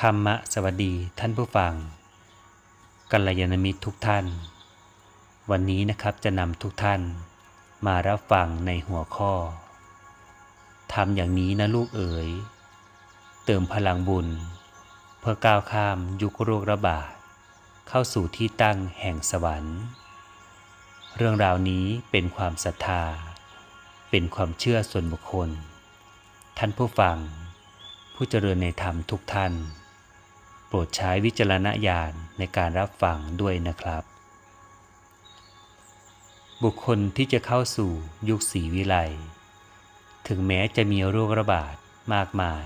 ธรรมะสวัสดีท่านผู้ฟัง กัลยาณมิตรทุกท่าน วันนี้นะครับจะนำทุกท่านมารับฟังในหัวข้อทำอย่างนี้นะลูกเอ๋ย เติมพลังบุญ เพื่อก้าวข้ามยุคโรคระบาด เข้าสู่ที่ตั้งแห่งสวรรค์ เรื่องราวนี้เป็นความศรัทธา เป็นความเชื่อส่วนบุคคล ท่านผู้ฟังผู้เจริญในธรรมทุกท่าน รดใช้วิจารณญาณในการรับฟังด้วยนะครับ บุคคลที่จะเข้าสู่ยุคสีวิไลถึงแม้จะมีโรคระบาดมากมาย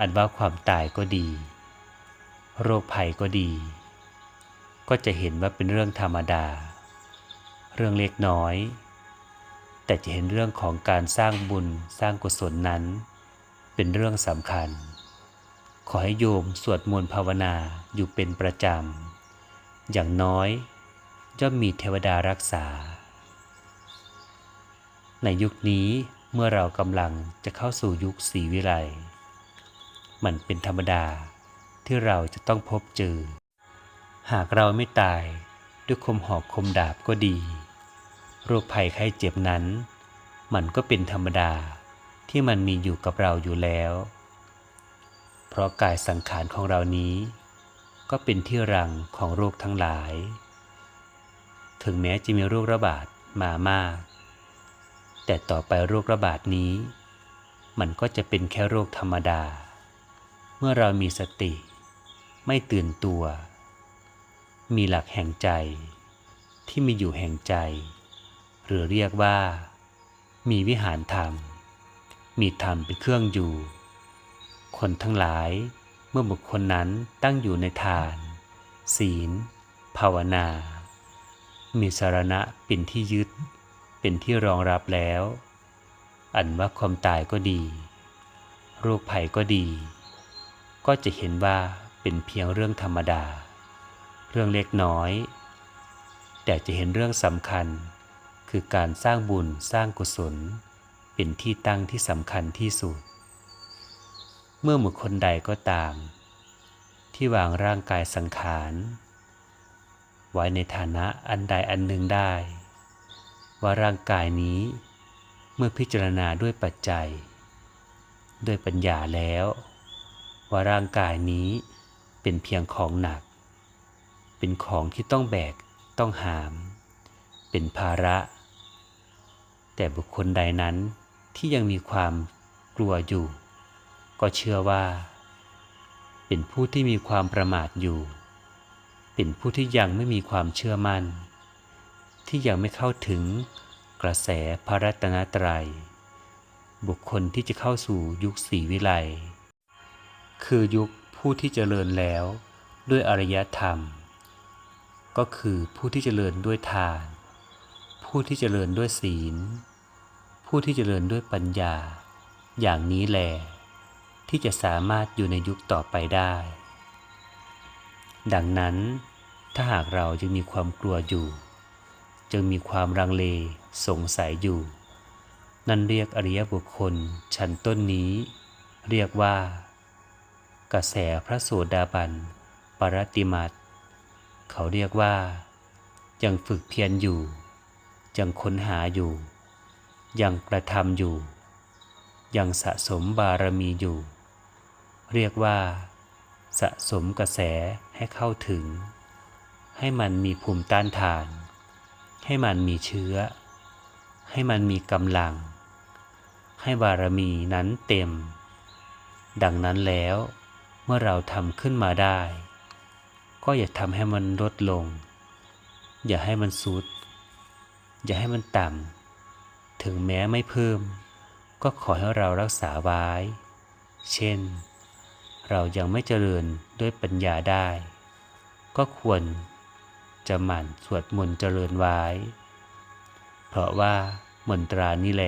อันว่าความตายก็ดี โรคภัยก็ดี ก็จะเห็นว่าเป็นเรื่องธรรมดา เรื่องเล็กน้อย แต่จะเห็นเรื่องของการสร้างบุญสร้างกุศลนั้น เป็นเรื่องสำคัญ ขอให้โยมสวดมนต์ภาวนาอยู่เป็นประจำ อย่างน้อยย่อมมีเทวดารักษา ในยุคนี้เมื่อเรากำลังจะเข้าสู่ยุคสีวิไลมันเป็นธรรมดาที่เราจะต้องพบเจอ หากเราไม่ตายด้วยคมหอกคมดาบก็ดี โรคภัยไข้เจ็บนั้น มันก็เป็นธรรมดาที่มันมีอยู่กับเราอยู่แล้ว ราะกายสังขารของเรานี้ ก็เป็นที่รังของโรคทั้งหลาย ถึงแม้จะมีโรคระบาดมามาก แต่ต่อไปโรคระบาดนี้ มันก็จะเป็นแค่โรคธรรมดา เมื่อเรามีสติ ไม่ตื่นตัว มีหลักแห่งใจที่มีอยู่แห่งใจ หรือเรียกว่า มีวิหารธรรม มีธรรมเป็นเครื่องอยู่ คนทั้งหลาย เมื่อบุคคลนั้นตั้งอยู่ในทาน ศีล ภาวนา มีสารณะเป็นที่ยึด เป็นที่รองรับแล้ว อันว่าความตายก็ดี โรคภัยก็ดี ก็จะเห็นว่าเป็นเพียงเรื่องธรรมดา เรื่องเล็กน้อย แต่จะเห็นเรื่องสำคัญ คือการสร้างบุญสร้างกุศล เป็นที่ตั้งที่สำคัญที่สุด เมื่อบุคคลใดก็ตาม ที่วางร่างกายสังขาร ไว้ในฐานะอันใดอันหนึ่งได้ ว่าร่างกายนี้เมื่อพิจารณาด้วยปัจจัย ด้วยปัญญาแล้ว ว่าร่างกายนี้เป็นเพียงของหนัก เป็นของที่ต้องแบกต้องหาม เป็นภาระ แต่บุคคลใดนั้นที่ยังมีความกลัวอยู่ ก็เชื่อว่า เป็นผู้ที่มีความประมาทอยู่ เป็นผู้ที่ยังไม่มีความเชื่อมั่น ที่ยังไม่เข้าถึงกระแสพระรัตนตรัย บุคคลที่จะเข้าสู่ยุคสีวิไลคือยุคผู้ที่เจริญแล้วด้วยอริยธรรม ก็คือผู้ที่เจริญด้วยทาน ผู้ที่เจริญด้วยศีล ผู้ที่เจริญด้วยปัญญา อย่างนี้แหล ที่จะสามารถอยู่ในยุคต่อไปได้ ดังนั้นถ้าหากเรายังมีความกลัวอยู่ จึงมีความรังเลสงสัยอยู่ นั่นเรียกอริยบุคคลชั้นต้นนี้ เรียกว่า กระแสพระโสดาบันปรติมัตเขาเรียกว่า ยังฝึกเพียรอยู่ ยังค้นหาอยู่ ยังกระทำอยู่ ยังสะสมบารมีอยู่ เรียกว่า สะสมกระแสให้เข้าถึง ให้มันมีภูมิต้านทาน ให้มันมีเชื้อ ให้มันมีกำลัง ให้บารมีนั้นเต็ม ดังนั้นแล้วเมื่อเราทำขึ้นมาได้ ก็อย่าทำให้มันลดลง อย่าให้มันสุด อย่าให้มันต่ำ ถึงแม้ไม่เพิ่ม ก็ขอให้เรารักษาไว้ เช่น เรายังไม่เจริญด้วยปัญญาได้ ก็ควรจะหมั่นสวดมนต์เจริญไว้ เพราะว่ามนตรานี่แหล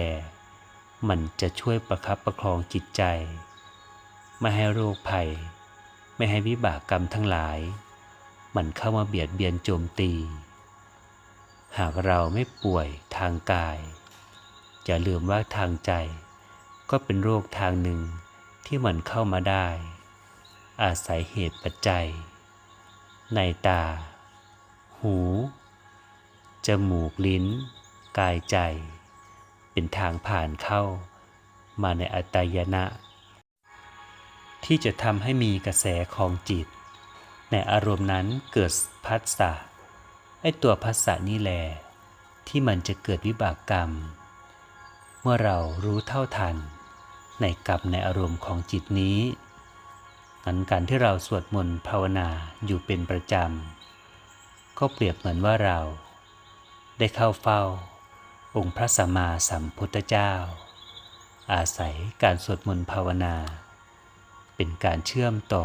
มันจะช่วยประคับประคองจิตใจ ไม่ให้โรคภัย ไม่ให้วิบากกรรมทั้งหลาย มันเข้ามาเบียดเบียนโจมตี หากเราไม่ป่วยทางกาย อย่าลืมว่าทางใจ ก็เป็นโรคทางหนึ่งที่มันเข้ามาได้ อาศัยเหตุปัจจัย ในตา หู จมูกลิ้น กายใจ เป็นทางผ่านเข้า มาในอัตายนะ ที่จะทำให้มีกระแสของจิต ในอารมณ์นั้นเกิดพัสสะไอตัวพัสสะนี่แหละที่มันจะเกิดวิบากกรรม เมื่อเรารู้เท่าทัน ในกรรมในอารมณ์ของจิตนี้ งั้นการที่เราสวดมนต์ภาวนาอยู่เป็นประจำ ก็เปรียบเหมือนว่าเรา ได้เข้าเฝ้า องค์พระสัมมาสัมพุทธเจ้า อาศัยการสวดมนต์ภาวนา เป็นการเชื่อมต่อ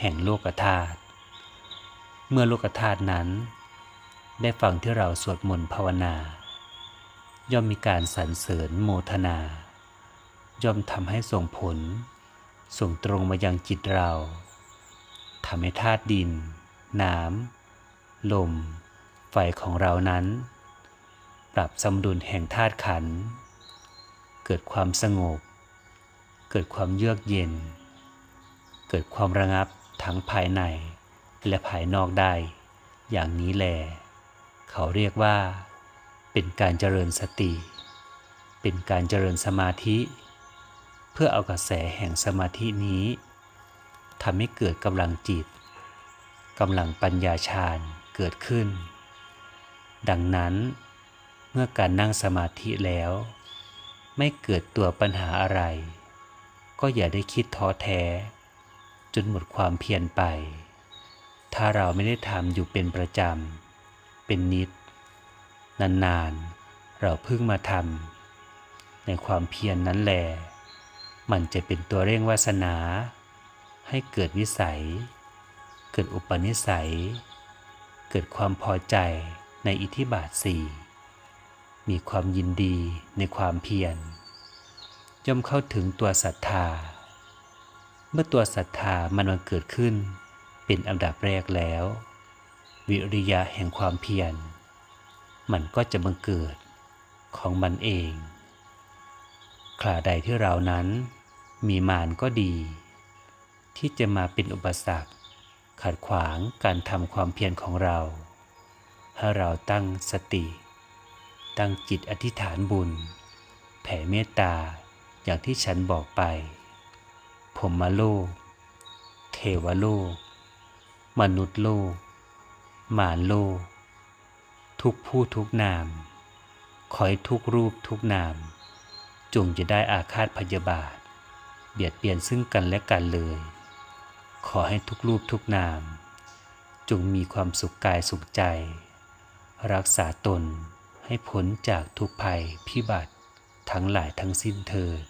แห่งโลกธาตุเมื่อโลกธาตุนั้น ได้ฟังที่เราสวดมนต์ภาวนา ย่อมมีการสรรเสริญโมทนา ย่อมทำให้ส่งผล ส่งตรงมายังจิตเราทำให้ธาตุดิน น้ำ ลม ไฟของเรานั้น ปรับสมดุลแห่งธาตุขัน เกิดความสงบ เกิดความเยือกเย็น เกิดความระงับทั้งภายในและภายนอกได้ อย่างนี้แลเขาเรียกว่า เป็นการเจริญสติ เป็นการเจริญสมาธิ เพื่อเอากระแสแห่งสมาธินี้ทำให้เกิดกำลังจิตกำลังปัญญาฌานเกิดขึ้น ดังนั้นเมื่อการนั่งสมาธิแล้ว ไม่เกิดตัวปัญหาอะไร ก็อย่าได้คิดท้อแท้ จนหมดความเพียรไป ถ้าเราไม่ได้ทำอยู่เป็นประจำ เป็นนิด นานๆ เราเพิ่งมาทำในความเพียรนนั้นแหละ มันจะเป็นตัวเร่งวาสนา ให้เกิดวิสัย เกิดอุปนิสัย เกิดความพอใจในอิทธิบาทสี่มีความยินดีในความเพียรย่อมเข้าถึงตัวศรัทธา เมื่อตัวศรัทธามันมันเกิดขึ้น เป็นอันดับแรกแล้ว วิริยะแห่งความเพียร มันก็จะบังเกิดของมันเอง คราใดที่เรานั้น มีมานก็ดี ที่จะมาเป็นอุปสรรค ขัดขวางการทำความเพียรของเรา ให้เราตั้งสติ ตั้งจิตอธิษฐานบุญ แผ่เมตตาอย่างที่ฉันบอกไป ผมมาโลก เทวโลก มนุษย์โลก มารโลก ทุกผู้ทุกนาม ขอให้ทุกรูปทุกนาม จงจะได้อาฆาตพยาบาท เบียดเบียนซึ่งกันและกันเลย ขอให้ทุกรูปทุกนาม จงมีความสุขกายสุขใจ รักษาตนให้พ้นจากทุกภัยพิบัติทั้งหลายทั้งสิ้นเถิด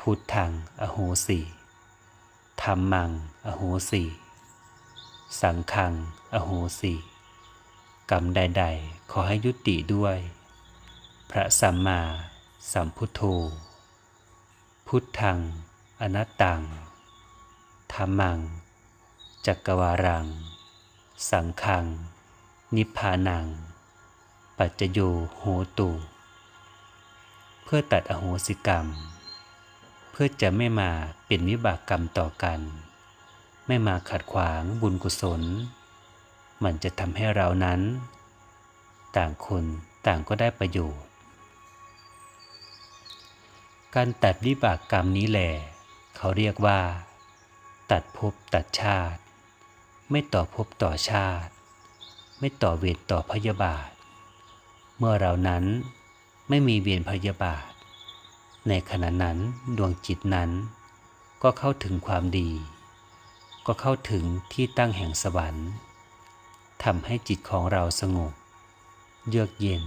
พุทธังอโหสิธรรมังอโหสิ สังฆังอโหสิกรรมใด ๆ ขอให้ยุติด้วย พระสัมมา สัมพุทโธ พุทธัง อนัตตังธรรมัง จักรวารัง สังฆัง นิพพานัง ปัจจโยโหตุ เพื่อตัดอโหสิกรรม เพื่อจะไม่มาเป็นวิบากกรรมต่อกัน ไม่มาขัดขวางบุญกุศล มันจะทำให้เรานั้น ต่างคนต่างก็ได้ประโยชน์ การตัดวิบากกรรมนี้แหละเขาเรียกว่า ตัดภพตัดชาติ ไม่ต่อภพต่อชาติ ไม่ต่อเวรต่อพยาบาท เมื่อเรานั้นไม่มีเวรพยาบาท ในขณะนั้นดวงจิตนั้น ก็เข้าถึงความดี ก็เข้าถึงที่ตั้งแห่งสวรรค์ทำให้จิตของเราสงบ เยือกเย็น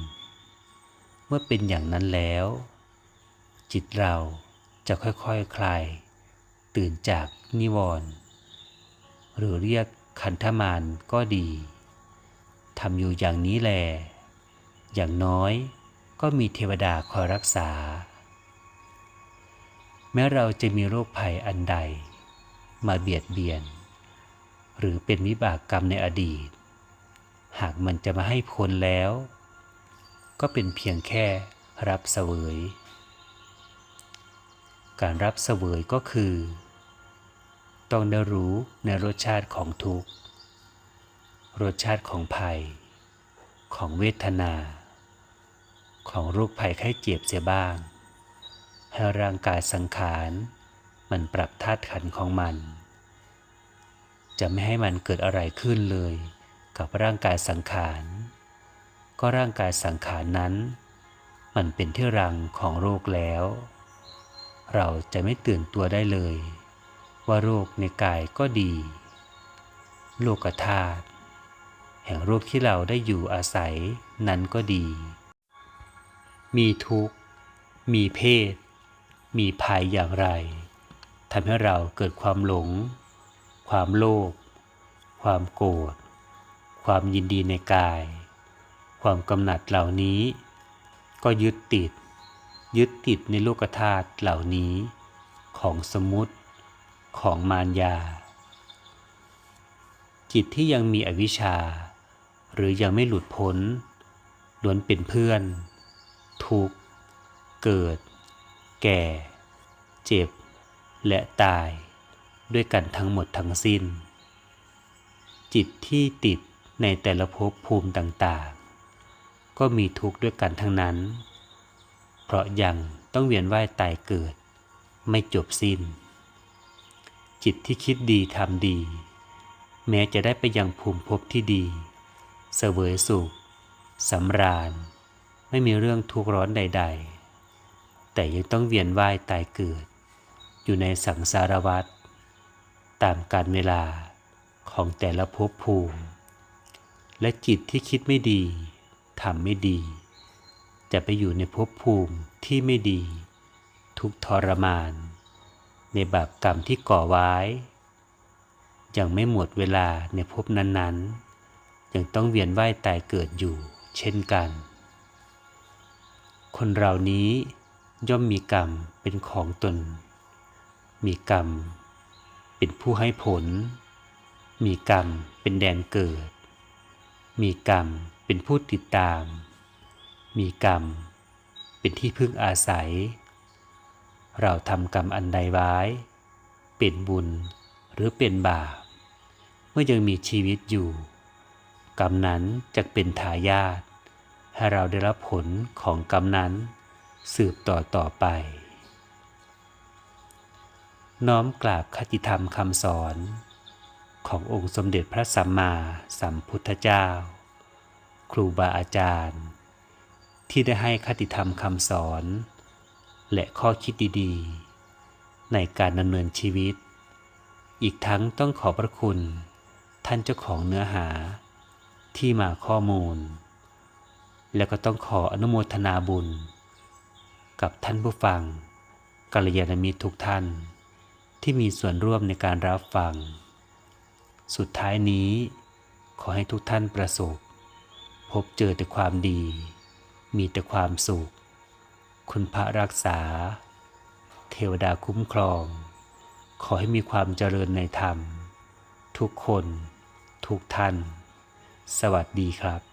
เมื่อเป็นอย่างนั้นแล้ว จิตเราจะค่อยๆคคลาย ตื่นจากนิวรณ์หรือเรียกขันธมารก็ดีทำอยู่อย่างนี้แล อย่างน้อยก็มีเทวดาคอยรักษา แม้เราจะมีโรคภัยอันใด มาเบียดเบียน หรือเป็นวิบากกรรมในอดีต หากมันจะมาให้พ้นแล้ว ก็เป็นเพียงแค่รับเสวย การรับเสวยก็คือ ต้องได้รู้ในรสชาติของทุกข์ รสชาติของภัย ของเวทนา ของโรคภัยไข้เจ็บเสียบ้าง ให้ร่างกายสังขาร มันปรับธาตุขันของมัน จะไม่ให้มันเกิดอะไรขึ้นเลย กับร่างกายสังขาร ก็ร่างกายสังขารนั้น มันเป็นที่รังของโรคแล้ว เราจะไม่ตื่นตัวได้เลย ว่าโรคในกายก็ดี โลกธาตุแห่งโรคที่เราได้อยู่อาศัยนั้นก็ดี มีทุกข์ มีเพศ มีภัยอย่างไรทำให้เราเกิดความหลง ความโลภความโกรธความยินดีในกาย ความกำหนัดเหล่านี้ ก็ยึดติด ยึดติดในโลกธาตุเหล่านี้ ของสมุติของมารยา จิตที่ยังมีอวิชชา หรือยังไม่หลุดพ้นล้วนเป็นเพื่อน ทุกข์ เกิด แก่ เจ็บ และตายด้วยกันทั้งหมดทั้งสิ้น จิตที่ติดในแต่ละภพภูมิต่างๆ ก็มีทุกข์ด้วยกันทั้งนั้น เพราะยังต้องเวียนว่ายตายเกิด ไม่จบสิ้น จิตที่คิดดีทำดี แม้จะได้ไปยังภูมิภพที่ดีเสวยสุขสำราญ ไม่มีเรื่องทุกข์ร้อนใด ๆ แต่ยังต้องเวียนว่ายตายเกิด อยู่ในสังสารวัฏตามกาลเวลาของแต่ละภพภูมิ และจิตที่คิดไม่ดีทำไม่ดี จะไปอยู่ในภพภูมิที่ไม่ดี ทุกทรมาน ในบาปกรรมที่ก่อไว้ ยังไม่หมดเวลาในภพนั้นๆ ยังต้องเวียนว่ายตายเกิดอยู่เช่นกัน คนเรานี้ย่อมมีกรรมเป็นของตน มีกรรมเป็นผู้ให้ผล มีกรรมเป็นแดนเกิด มีกรรมเป็นผู้ติดตาม มีกรรม เป็นที่พึ่งอาศัย เราทำกรรมอันใดไว้ เป็นบุญหรือเป็นบาปเมื่อยังมีชีวิตอยู่ กรรมนั้นจะเป็นทายาทให้เราได้รับผลของกรรมนั้น สืบต่อต่อไป น้อมกราบคติธรรมคำสอน ขององค์สมเด็จพระสัมมาสัมพุทธเจ้า ครูบาอาจารย์ ที่ได้ให้คติธรรมคำสอน และข้อคิดดีๆ ในการดำเนินชีวิต อีกทั้งต้องขอพระคุณ ท่านเจ้าของเนื้อหา ที่มาข้อมูล แล้วก็ต้องขออนุโมทนาบุญ กับท่านผู้ฟังกัลยาณมิตรทุกท่าน ที่มีส่วนร่วมในการรับฟัง สุดท้ายนี้ ขอให้ทุกท่านประสบ พบเจอแต่ความดี มีแต่ความสุข คุณพระรักษา เทวดาคุ้มครอง ขอให้มีความเจริญในธรรม ทุกคน ทุกท่าน สวัสดีครับ